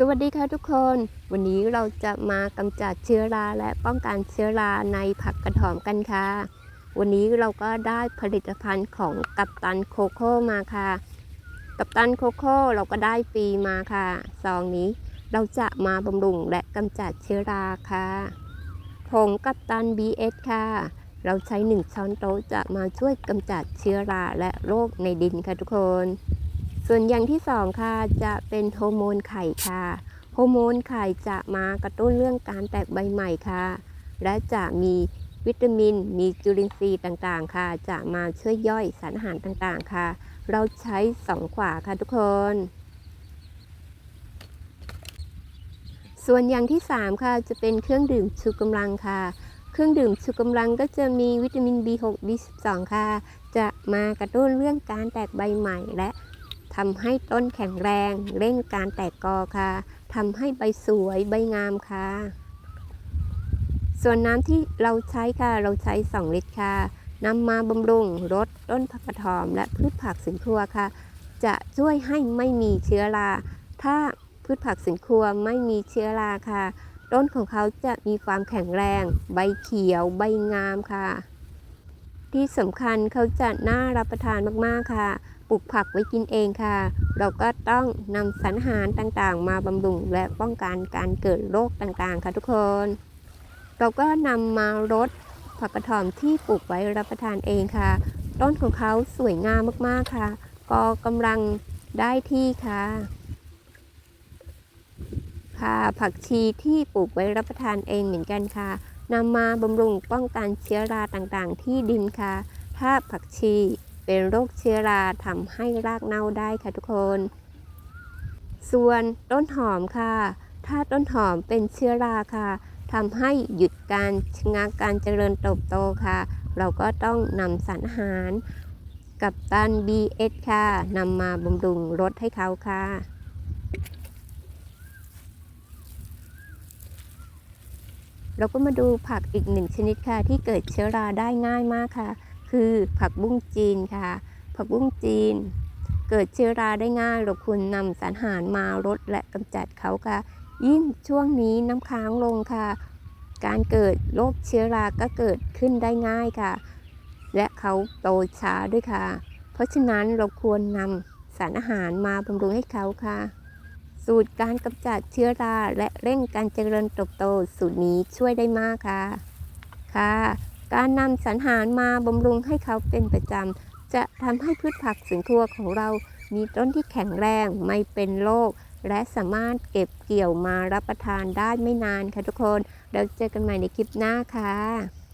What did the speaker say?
สวัสดีค่ะทุกคน วันนี้เราจะมากำจัดเชื้อราและป้องกันเชื้อราในผักกระถอมกันค่ะ วันนี้เราก็ได้ผลิตภัณฑ์ของกัปตันโคโค่มาค่ะ กัปตันโคโค่เราก็ได้ฟรีมาค่ะซองนี้เราจะมาบำรุงและกำจัดเชื้อราค่ะผงกัปตัน BS ค่ะ เราใช้ 1 ช้อนโต๊ะจะมาช่วยกำจัดเชื้อราและโรคในดินค่ะทุกคน ส่วนอย่างที่สองค่ะจะเป็นฮอร์โมนไข่ค่ะฮอร์โมนไข่จะมากระตุ้นเรื่องการแตกใบใหม่ค่ะ และจะมีวิตามิน มีจุลินทรีย์ต่างๆ ค่ะ จะมาช่วยย่อยสารอาหารต่างๆ ค่ะ เราใช้สองขวาค่ะทุกคน ส่วนอย่างที่ 3 ค่ะจะเป็นเครื่องดื่มชูกำลังค่ะ เครื่องดื่มชูกำลังก็จะมีวิตามิน B6 B12 ค่ะ จะมากระตุ้นเรื่องการแตกใบใหม่และ ทำให้ต้นแข็งแรงเร่งการแตกกอค่ะทำให้ใบสวยใบงามค่ะ ส่วนน้ำที่เราใช้ค่ะเราใช้ 2 ลิตรค่ะนำมาบำรุงรดต้นผักกระถอมและพืชผักสวนครัวค่ะ จะช่วยให้ไม่มีเชื้อรา ถ้าพืชผักสวนครัวไม่มีเชื้อราค่ะ ต้นของเขาจะมีความแข็งแรง ใบเขียวใบงามค่ะ ที่สำคัญเขาจะน่ารับประทานมากๆค่ะ ปลูกผักไว้กินเองค่ะ เราก็ต้องนำสารอาหารต่างๆ มาบำรุงและป้องกันการเกิดโรคต่างๆ ค่ะทุกคน เราก็นำมารดผักกระถอมที่ปลูกไว้รับประทานเองค่ะ ต้นของเขาสวยงามมากๆค่ะ ก็กำลังได้ที่ค่ะ ค่ะผักชีที่ปลูกไว้รับประทานเองเหมือนกันค่ะนำมาบำรุงป้องกันเชื้อราต่างๆ ที่ดินค่ะ ถ้าผักชี เป็นโรคเชื้อราทำให้รากเน่าได้ค่ะทุกคน ส่วนต้นหอมค่ะ ถ้าต้นหอมเป็นเชื้อราค่ะทำให้หยุดการชะงักการเจริญเติบโตค่ะ เราก็ต้องนำสารอาหารกับตัน BS ค่ะนำมาบำรุงรดให้เขาค่ะ เราก็มาดูผักอีกหนึ่งชนิดค่ะ ที่เกิดเชื้อราได้ง่ายมากค่ะ คือผักบุ้งจีนค่ะ ผักบุ้งจีน เกิดเชื้อราได้ง่ายเราควรนำสารอาหารมารดและกำจัดเขาค่ะ ยิ่งช่วงนี้น้ำค้างลงค่ะ การเกิดโรคเชื้อราก็เกิดขึ้นได้ง่ายค่ะ และเขาโตช้าด้วยค่ะ เพราะฉะนั้นเราควรนำสารอาหารมาบำรุงให้เขาค่ะสูตรการกำจัดเชื้อราและเร่งการเจริญเติบโตสูตรนี้ช่วยได้มากค่ะ ค่ะ การนำสารหารมาบำรุงให้เขาเป็นประจำจะทำให้พืชผักสวนครัวของเรามีต้นที่แข็งแรงไม่เป็นโรคและสามารถเก็บเกี่ยวมารับประทานได้ไม่นานค่ะทุกคน เราเจอกันใหม่ในคลิปหน้าค่ะ